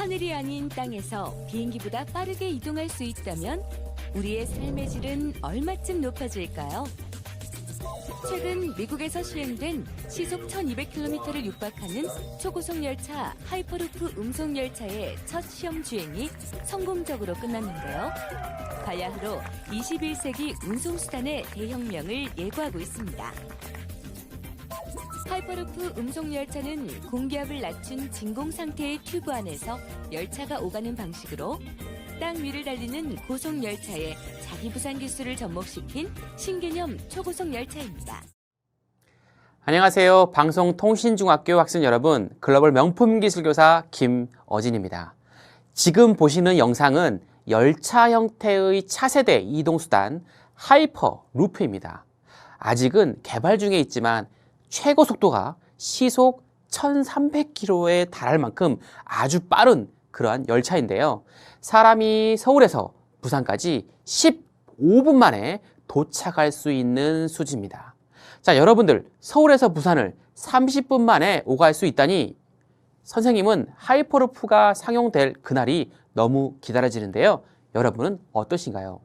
하늘이 아닌 땅에서 비행기보다 빠르게 이동할 수 있다면 우리의 삶의 질은 얼마쯤 높아질까요? 최근 미국에서 시행된 시속 1200km를 육박하는 초고속 열차 하이퍼루프 음속 열차의 첫 시험 주행이 성공적으로 끝났는데요. 가야흐로 21세기 운송수단의 대혁명을 예고하고 있습니다. 하이퍼루프 음속 열차는 공기압을 낮춘 진공 상태의 튜브 안에서 열차가 오가는 방식으로 땅 위를 달리는 고속 열차의 자기부산 기술을 접목시킨 신개념 초고속 열차입니다. 안녕하세요. 방송통신중학교 학생 여러분, 글로벌 명품 기술교사 김어진입니다. 지금 보시는 영상은 열차 형태의 차세대 이동수단 하이퍼 루프입니다. 아직은 개발 중에 있지만 최고 속도가 시속 1300km에 달할 만큼 아주 빠른 그러한 열차인데요. 사람이 서울에서 부산까지 15분 만에 도착할 수 있는 수지입니다. 자, 여러분들 서울에서 부산을 30분 만에 오갈 수 있다니 선생님은 하이퍼루프가 상용될 그날이 너무 기다려지는데요. 여러분은 어떠신가요?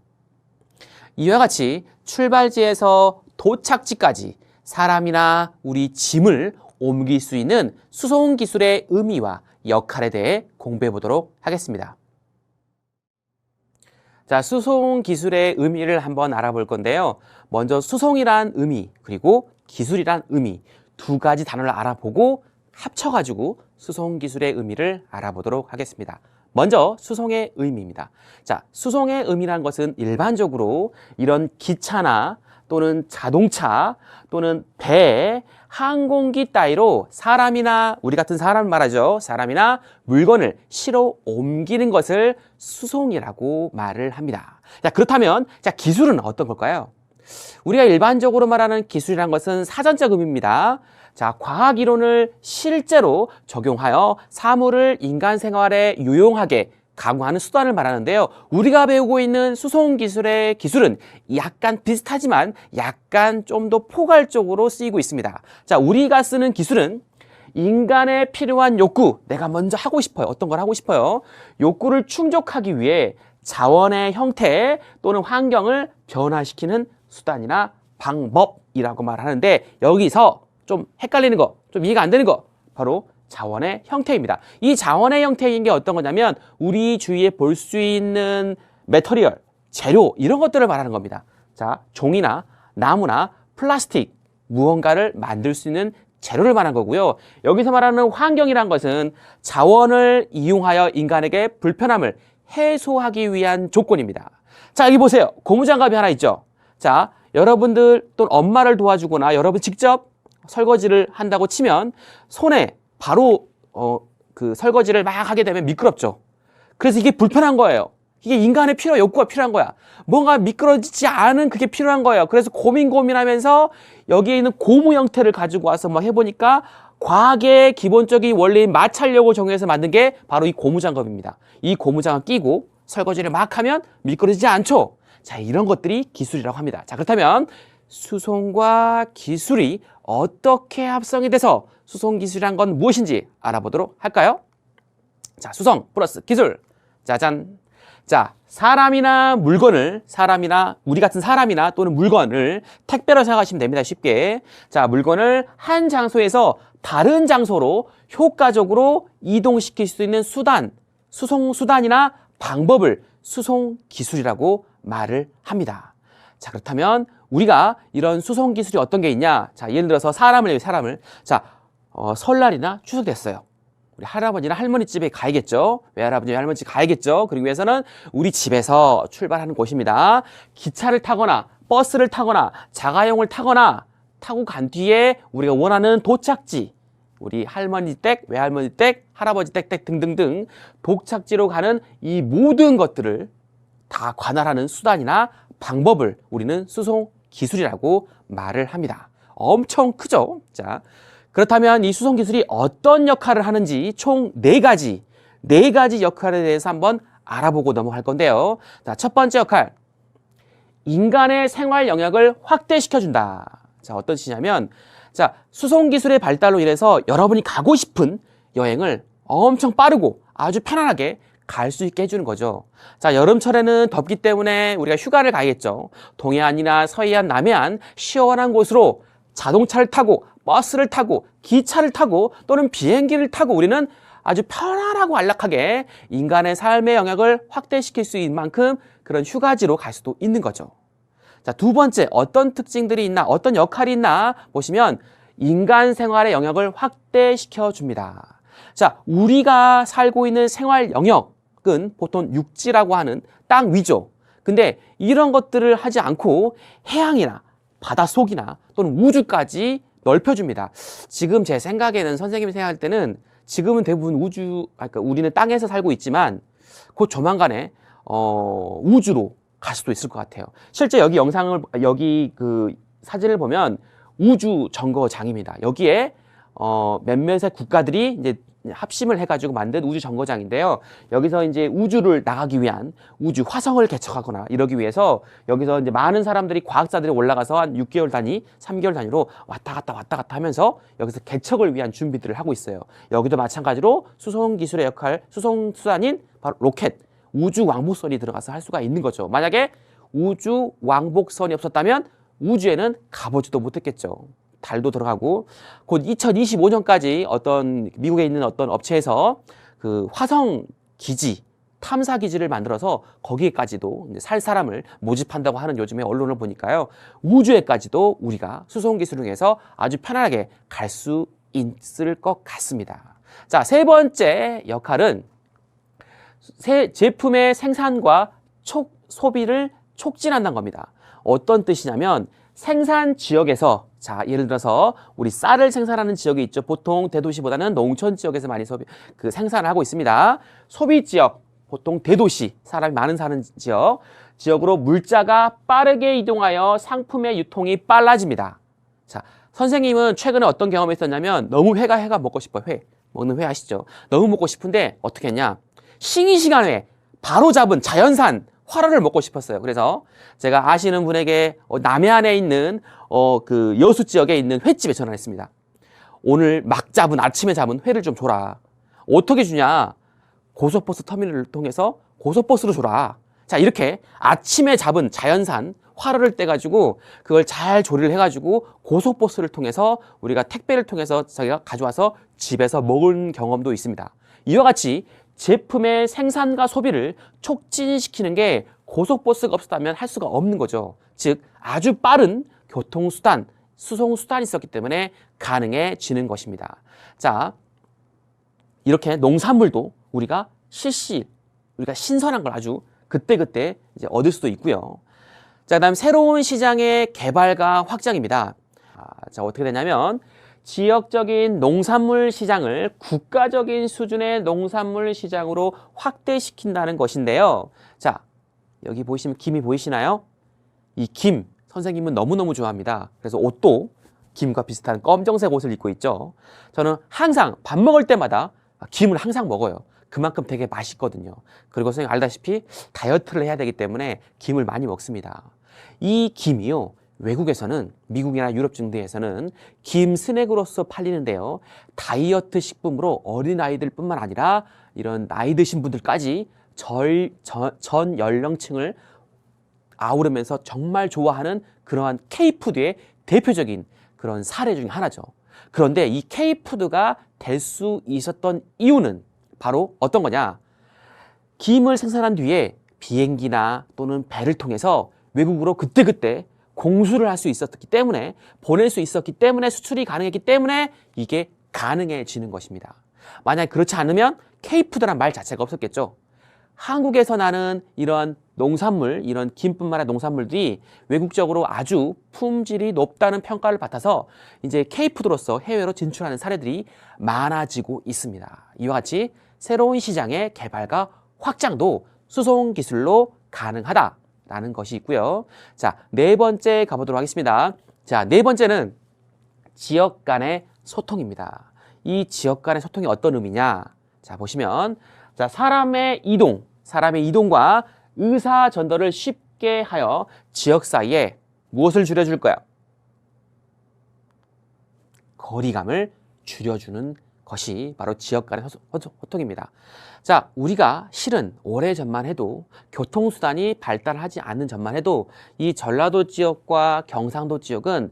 이와 같이 출발지에서 도착지까지 사람이나 우리 짐을 옮길 수 있는 수송 기술의 의미와 역할에 대해 공부해 보도록 하겠습니다. 자, 수송 기술의 의미를 한번 알아볼 건데요. 먼저 수송이란 의미, 그리고 기술이란 의미 두 가지 단어를 알아보고 합쳐가지고 수송 기술의 의미를 알아보도록 하겠습니다. 먼저 수송의 의미입니다. 자, 수송의 의미란 것은 일반적으로 이런 기차나 또는 자동차 또는 배, 항공기 따위로 사람이나 우리 같은 사람 말하죠. 사람이나 물건을 실어 옮기는 것을 수송이라고 말을 합니다. 자, 그렇다면 자, 기술은 어떤 걸까요? 우리가 일반적으로 말하는 기술이란 것은 사전적 의미입니다. 자, 과학 이론을 실제로 적용하여 사물을 인간 생활에 유용하게 강화하는 수단을 말하는데요. 우리가 배우고 있는 수송 기술의 기술은 약간 비슷하지만 약간 좀 더 포괄적으로 쓰이고 있습니다. 자, 우리가 쓰는 기술은 인간의 필요한 욕구, 내가 먼저 하고 싶어요. 어떤 걸 하고 싶어요. 욕구를 충족하기 위해 자원의 형태 또는 환경을 변화시키는 수단이나 방법이라고 말하는데 여기서 좀 헷갈리는 거, 좀 이해가 안 되는 거 바로 자원의 형태입니다. 이 자원의 형태인 게 어떤 거냐면 우리 주위에 볼 수 있는 메터리얼, 재료 이런 것들을 말하는 겁니다. 자, 종이나 나무나 플라스틱 무언가를 만들 수 있는 재료를 말하는 거고요. 여기서 말하는 환경이란 것은 자원을 이용하여 인간에게 불편함을 해소하기 위한 조건입니다. 자, 여기 보세요. 고무장갑이 하나 있죠. 자, 여러분들 또는 엄마를 도와주거나 여러분 직접 설거지를 한다고 치면 손에 바로 어, 그 설거지를 막 하게 되면 미끄럽죠. 그래서 이게 불편한 거예요. 이게 인간의 필요, 욕구가 필요한 거야. 뭔가 미끄러지지 않은 그게 필요한 거예요. 그래서 고민 고민하면서 여기에 있는 고무 형태를 가지고 와서 막 해보니까 과학의 기본적인 원리인 마찰력을 정해서 만든 게 바로 이 고무 장갑입니다. 이 고무 장갑 끼고 설거지를 막 하면 미끄러지지 않죠. 자, 이런 것들이 기술이라고 합니다. 자, 그렇다면 수송과 기술이 어떻게 합성이 돼서 수송 기술이란 건 무엇인지 알아보도록 할까요? 자, 수송 플러스 기술. 짜잔. 자, 사람이나 물건을, 사람이나, 우리 같은 사람이나 또는 물건을 택배로 생각하시면 됩니다. 쉽게. 자, 물건을 한 장소에서 다른 장소로 효과적으로 이동시킬 수 있는 수단, 수송 수단이나 방법을 수송 기술이라고 말을 합니다. 자, 그렇다면 우리가 이런 수송 기술이 어떤 게 있냐? 자, 예를 들어서 사람을, 해요, 사람을. 자, 어, 설날이나 추석 됐어요. 우리 할아버지나 할머니 집에 가야겠죠. 외할아버지, 외할머니 집 가야겠죠. 그리고 위해서는 우리 집에서 출발하는 곳입니다. 기차를 타거나 버스를 타거나 자가용을 타거나 타고 간 뒤에 우리가 원하는 도착지, 우리 할머니 댁, 외할머니 댁, 할아버지 댁, 댁 등등등 도착지로 가는 이 모든 것들을 다 관할하는 수단이나 방법을 우리는 수송 기술이라고 말을 합니다. 엄청 크죠? 자, 그렇다면 이 수송 기술이 어떤 역할을 하는지 총 네 가지, 네 가지 역할에 대해서 한번 알아보고 넘어갈 건데요. 자, 첫 번째 역할. 인간의 생활 영역을 확대시켜준다. 자, 어떤 뜻이냐면, 자, 수송 기술의 발달로 인해서 여러분이 가고 싶은 여행을 엄청 빠르고 아주 편안하게 갈 수 있게 해주는 거죠. 자, 여름철에는 덥기 때문에 우리가 휴가를 가겠죠. 동해안이나 서해안, 남해안 시원한 곳으로 자동차를 타고 버스를 타고 기차를 타고 또는 비행기를 타고 우리는 아주 편안하고 안락하게 인간의 삶의 영역을 확대시킬 수 있는 만큼 그런 휴가지로 갈 수도 있는 거죠. 자, 두 번째, 어떤 특징들이 있나, 어떤 역할이 있나 보시면 인간 생활의 영역을 확대시켜 줍니다. 자, 우리가 살고 있는 생활 영역 은 보통 육지라고 하는 땅 위죠. 근데 이런 것들을 하지 않고 해양이나 바닷속이나 또는 우주까지 넓혀줍니다. 지금 제 생각에는 선생님이 생각할 때는 지금은 대부분 우주, 아, 그러니까 우리는 땅에서 살고 있지만 곧 조만간에 어, 우주로 갈 수도 있을 것 같아요. 실제 여기 영상을 여기 그 사진을 보면 우주 정거장입니다. 여기에 어, 몇몇의 국가들이 이제 합심을 해가지고 만든 우주 정거장인데요. 여기서 이제 우주를 나가기 위한 우주 화성을 개척하거나 이러기 위해서 여기서 이제 많은 사람들이 과학자들이 올라가서 한 6개월 단위, 3개월 단위로 왔다 갔다 왔다 갔다 하면서 여기서 개척을 위한 준비들을 하고 있어요. 여기도 마찬가지로 수송 기술의 역할, 수송 수단인 바로 로켓, 우주 왕복선이 들어가서 할 수가 있는 거죠. 만약에 우주 왕복선이 없었다면 우주에는 가보지도 못했겠죠. 달도 들어가고 곧 2025년까지 어떤 미국에 있는 어떤 업체에서 그 화성 기지 탐사 기지를 만들어서 거기에까지도 살 사람을 모집한다고 하는 요즘에 언론을 보니까요 우주에까지도 우리가 수송 기술을 통해서 아주 편안하게 갈 수 있을 것 같습니다. 자 세 번째 역할은 새 제품의 생산과 촉, 소비를 촉진한다는 겁니다. 어떤 뜻이냐면 생산 지역에서 자 예를 들어서 우리 쌀을 생산하는 지역이 있죠. 보통 대도시보다는 농촌 지역에서 많이 소비 그 생산을 하고 있습니다. 소비 지역 보통 대도시 사람이 많은 사는 지역 지역으로 물자가 빠르게 이동하여 상품의 유통이 빨라집니다. 자 선생님은 최근에 어떤 경험이 있었냐면 너무 회가 회가 먹고 싶어 회 먹는 회 아시죠? 너무 먹고 싶은데 어떻게 했냐? 싱이 시간에 바로 잡은 자연산 화로를 먹고 싶었어요. 그래서 제가 아시는 분에게 어, 남해안에 있는 어, 그 여수 지역에 있는 횟집에 전화했습니다. 오늘 막 잡은 아침에 잡은 회를 좀 줘라. 어떻게 주냐? 고속버스 터미널을 통해서 고속버스로 줘라. 자 이렇게 아침에 잡은 자연산 화로를 떼가지고 그걸 잘 조리를 해가지고 고속버스를 통해서 우리가 택배를 통해서 자기가 가져와서 집에서 먹은 경험도 있습니다. 이와 같이 제품의 생산과 소비를 촉진시키는 게 고속버스가 없었다면 할 수가 없는 거죠. 즉 아주 빠른 교통수단, 수송수단이 있었기 때문에 가능해지는 것입니다. 자, 이렇게 농산물도 우리가 실시, 우리가 신선한 걸 아주 그때그때 이제 얻을 수도 있고요. 자, 그 다음 새로운 시장의 개발과 확장입니다. 아, 자, 어떻게 되냐면 지역적인 농산물 시장을 국가적인 수준의 농산물 시장으로 확대시킨다는 것인데요. 자, 여기 보시면 김이 보이시나요? 이 김, 선생님은 너무너무 좋아합니다. 그래서 옷도 김과 비슷한 검정색 옷을 입고 있죠. 저는 항상 밥 먹을 때마다 김을 항상 먹어요. 그만큼 되게 맛있거든요. 그리고 선생님 알다시피 다이어트를 해야 되기 때문에 김을 많이 먹습니다. 이 김이요. 외국에서는 미국이나 유럽 등등에서는 김 스낵으로서 팔리는데요. 다이어트 식품으로 어린 아이들뿐만 아니라 이런 나이 드신 분들까지 절, 전, 전 연령층을 아우르면서 정말 좋아하는 그러한 K푸드의 대표적인 그런 사례 중에 하나죠. 그런데 이 K푸드가 될 수 있었던 이유는 바로 어떤 거냐? 김을 생산한 뒤에 비행기나 또는 배를 통해서 외국으로 그때그때 공수를 할 수 있었기 때문에 보낼 수 있었기 때문에 수출이 가능했기 때문에 이게 가능해지는 것입니다. 만약 그렇지 않으면 K푸드란 말 자체가 없었겠죠. 한국에서 나는 이런 농산물, 이런 김뿐만 아니라 농산물들이 외국적으로 아주 품질이 높다는 평가를 받아서 이제 K푸드로서 해외로 진출하는 사례들이 많아지고 있습니다. 이와 같이 새로운 시장의 개발과 확장도 수송 기술로 가능하다 라는 것이 있고요. 자, 네 번째 가보도록 하겠습니다. 자, 네 번째는 지역 간의 소통입니다. 이 지역 간의 소통이 어떤 의미냐? 자, 보시면 자, 사람의 이동, 사람의 이동과 의사 전달을 쉽게 하여 지역 사이에 무엇을 줄여줄 거야? 거리감을 줄여주는 것이 바로 지역 간의 소통입니다. 자, 우리가 실은 오래 전만 해도 교통수단이 발달하지 않는 전만 해도 이 전라도 지역과 경상도 지역은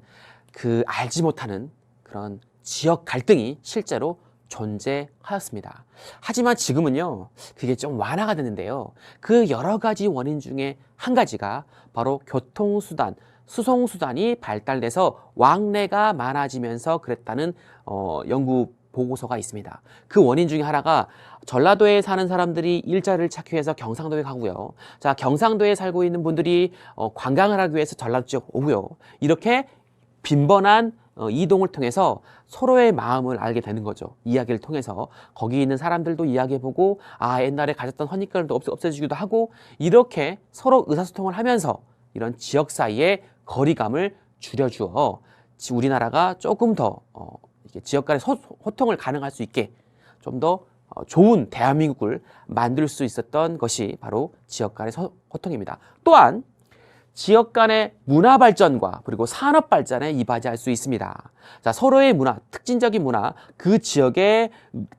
그 알지 못하는 그런 지역 갈등이 실제로 존재하였습니다. 하지만 지금은요, 그게 좀 완화가 됐는데요. 그 여러 가지 원인 중에 한 가지가 바로 교통수단, 수송수단이 발달돼서 왕래가 많아지면서 그랬다는 어, 연구 보고서가 있습니다. 그 원인 중에 하나가 전라도에 사는 사람들이 일자리를 찾기 위해서 경상도에 가고요. 자, 경상도에 살고 있는 분들이 어, 관광을 하기 위해서 전라도 지역 오고요. 이렇게 빈번한 어, 이동을 통해서 서로의 마음을 알게 되는 거죠. 이야기를 통해서 거기 있는 사람들도 이야기해보고 아 옛날에 가졌던 없, 없애주기도 하고 이렇게 서로 의사소통을 하면서 이런 지역 사이의 거리감을 줄여주어 지- 우리나라가 조금 더 어, 지역 간의 소, 소통을 가능할 수 있게 좀더 어, 좋은 대한민국을 만들 수 있었던 것이 바로 지역 간의 소, 소통입니다. 또한 지역 간의 문화 발전과 그리고 산업 발전에 이바지할 수 있습니다. 자, 서로의 문화, 특징적인 문화, 그 지역의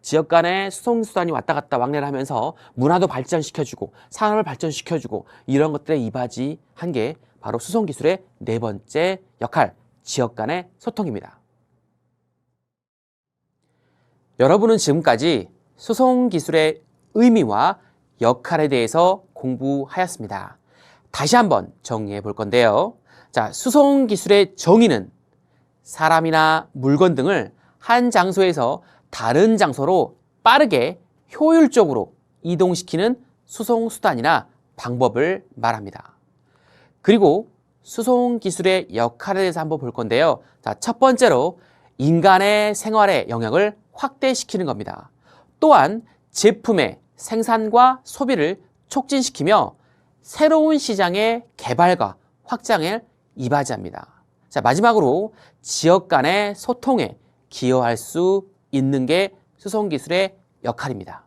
지역 간의 수송수단이 왔다 갔다 왕래를 하면서 문화도 발전시켜주고 산업을 발전시켜주고 이런 것들에 이바지한 게 바로 수송기술의 네 번째 역할, 지역 간의 소통입니다. 여러분은 지금까지 수송 기술의 의미와 역할에 대해서 공부하였습니다. 다시 한번 정리해 볼 건데요. 자, 수송 기술의 정의는 사람이나 물건 등을 한 장소에서 다른 장소로 빠르게 효율적으로 이동시키는 수송 수단이나 방법을 말합니다. 그리고 수송 기술의 역할에 대해서 한번 볼 건데요. 자, 첫 번째로 인간의 생활에 영향을 확대시키는 겁니다. 또한 제품의 생산과 소비를 촉진시키며 새로운 시장의 개발과 확장에 이바지합니다. 자, 마지막으로 지역 간의 소통에 기여할 수 있는 게 수송기술의 역할입니다.